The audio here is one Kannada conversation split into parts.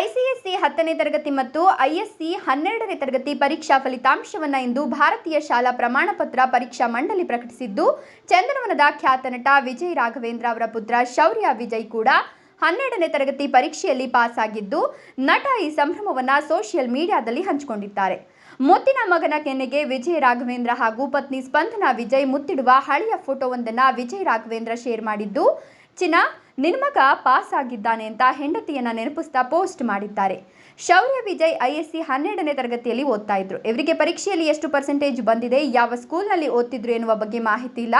ಐಸಿಎಸ್ಸಿ ಹತ್ತನೇ ತರಗತಿ ಮತ್ತು ಐಎಸ್ಸಿ ಹನ್ನೆರಡನೇ ತರಗತಿ ಪರೀಕ್ಷಾ ಫಲಿತಾಂಶವನ್ನು ಇಂದು ಭಾರತೀಯ ಶಾಲಾ ಪ್ರಮಾಣ ಪತ್ರ ಪರೀಕ್ಷಾ ಮಂಡಳಿ ಪ್ರಕಟಿಸಿದ್ದು, ಚಂದನವನದ ಖ್ಯಾತ ನಟ ವಿಜಯ್ ರಾಘವೇಂದ್ರ ಅವರ ಪುತ್ರ ಶೌರ್ಯ ವಿಜಯ್ ಕೂಡ ಹನ್ನೆರಡನೇ ತರಗತಿ ಪರೀಕ್ಷೆಯಲ್ಲಿ ಪಾಸ್ ಆಗಿದ್ದು, ನಟ ಈ ಸಂಭ್ರಮವನ್ನು ಸೋಷಿಯಲ್ ಮೀಡಿಯಾದಲ್ಲಿ ಹಂಚಿಕೊಂಡಿದ್ದಾರೆ. ಮುತ್ತಿನ ಮಗನ ಕೆನ್ನೆಗೆ ವಿಜಯ್ ರಾಘವೇಂದ್ರ ಹಾಗೂ ಪತ್ನಿ ಸ್ಪಂದನಾ ವಿಜಯ್ ಮುತ್ತಿಡುವ ಹಳೆಯ ಫೋಟೋವೊಂದನ್ನು ವಿಜಯ್ ರಾಘವೇಂದ್ರ ಶೇರ್ ಮಾಡಿದ್ದು, ಚಿನ್ನ ನಿನ್ ಮಗ ಪಾಸ್ ಆಗಿದ್ದಾನೆ ಅಂತ ಹೆಂಡತಿಯನ್ನ ನೆನಪಿಸ್ತಾ ಪೋಸ್ಟ್ ಮಾಡಿದ್ದಾರೆ. ಶೌರ್ಯ ವಿಜಯ್ ಐಎಸ್ಸಿ ಹನ್ನೆರಡನೇ ತರಗತಿಯಲ್ಲಿ ಓದ್ತಾ ಇದ್ರು. ಇವರಿಗೆ ಪರೀಕ್ಷೆಯಲ್ಲಿ ಎಷ್ಟು ಪರ್ಸೆಂಟೇಜ್ ಬಂದಿದೆ, ಯಾವ ಸ್ಕೂಲ್ನಲ್ಲಿ ಓದ್ತಿದ್ರು ಎನ್ನುವ ಬಗ್ಗೆ ಮಾಹಿತಿ ಇಲ್ಲ.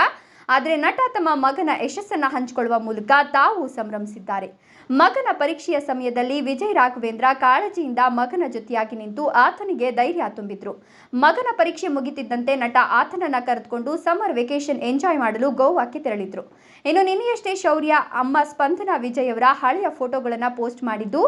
ಆದರೆ ನಟ ತಮ್ಮ ಮಗನ ಯಶಸ್ಸನ್ನು ಹಂಚಿಕೊಳ್ಳುವ ಮೂಲಕ ತಾವು ಸಂಭ್ರಮಿಸಿದ್ದಾರೆ. ಮಗನ ಪರೀಕ್ಷೆಯ ಸಮಯದಲ್ಲಿ ವಿಜಯ್ ರಾಘವೇಂದ್ರ ಕಾಳಜಿಯಿಂದ ಮಗನ ಜೊತೆಯಾಗಿ ನಿಂತು ಆತನಿಗೆ ಧೈರ್ಯ ತುಂಬಿದ್ರು. ಮಗನ ಪರೀಕ್ಷೆ ಮುಗಿತಿದ್ದಂತೆ ನಟ ಆತನನ್ನ ಕರೆದುಕೊಂಡು ಸಮ್ಮರ್ ವೆಕೇಶನ್ ಎಂಜಾಯ್ ಮಾಡಲು ಗೋವಾಕ್ಕೆ ತೆರಳಿದ್ರು. ಇನ್ನು ನಿನ್ನೆಯಷ್ಟೇ ಶೌರ್ಯ, ಅಮ್ಮ ಸ್ಪಂದನಾ, ವಿಜಯ್ ಅವರ ಹಳೆಯ ಫೋಟೋಗಳನ್ನು ಪೋಸ್ಟ್ ಮಾಡಿದ್ದು,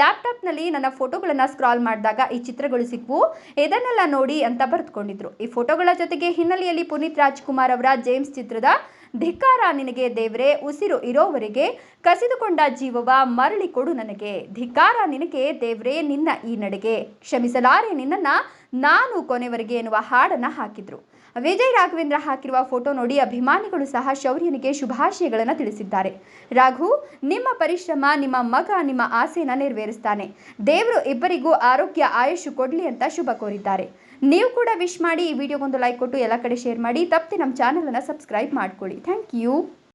ಲ್ಯಾಪ್ಟಾಪ್ನಲ್ಲಿ ನನ್ನ ಫೋಟೋಗಳನ್ನು ಸ್ಕ್ರಾಲ್ ಮಾಡಿದಾಗ ಈ ಚಿತ್ರಗಳು ಸಿಕ್ವು. ಇದನ್ನೆಲ್ಲ ನೋಡಿ ಅಂತ ಬರೆದುಕೊಂಡಿದ್ರು. ಈ ಫೋಟೋಗಳ ಜೊತೆಗೆ ಹಿನ್ನೆಲೆಯಲ್ಲಿ ಪುನೀತ್ ರಾಜ್ಕುಮಾರ್ ಅವರ ಜೇಮ್ಸ್ ಚಿತ್ರದ ಧಿಕ್ಕಾರ ನಿನಗೆ ದೇವ್ರೆ, ಉಸಿರು ಇರೋವರೆಗೆ ಕಸಿದುಕೊಂಡ ಜೀವವ ಮರಳಿ ಕೊಡು ನನಗೆ. ಧಿಕ್ಕಾರ ನಿನಗೆ ದೇವ್ರೆ, ನಿನ್ನ ಈ ನಡೆಗೆ. ಕ್ಷಮಿಸಲಾರೆ ನಿನ್ನನ್ನ, ನಾನು ಕೊನೆವರೆಗೆ ಎನ್ನುವ ಹಾಡನ್ನ ಹಾಕಿದ್ರು. ವಿಜಯ್ ರಾಘವೇಂದ್ರ ಹಾಕಿರುವ ಫೋಟೋ ನೋಡಿ ಅಭಿಮಾನಿಗಳು ಸಹ ಶೌರ್ಯನಿಗೆ ಶುಭಾಶಯಗಳನ್ನು ತಿಳಿಸಿದ್ದಾರೆ. ರಾಘು, ನಿಮ್ಮ ಪರಿಶ್ರಮ, ನಿಮ್ಮ ಮಗ, ನಿಮ್ಮ ಆಸೆಯನ್ನು ನೆರವೇರಿಸ್ತಾನೆ. ದೇವರು ಇಬ್ಬರಿಗೂ ಆರೋಗ್ಯ, ಆಯುಷ್ ಕೊಡಲಿ ಅಂತ ಶುಭ ಕೋರಿದ್ದಾರೆ. ನೀವು ಕೂಡ ವಿಶ್ ಮಾಡಿ ಈ ವಿಡಿಯೋಗೊಂದು ಲೈಕ್ ಕೊಟ್ಟು ಎಲ್ಲ ಕಡೆ ಶೇರ್ ಮಾಡಿ. ತಪ್ಪದೆ ನಮ್ಮ ಚಾನಲನ್ನು ಸಬ್ಸ್ಕ್ರೈಬ್ ಮಾಡ್ಕೊಳ್ಳಿ. Thank you.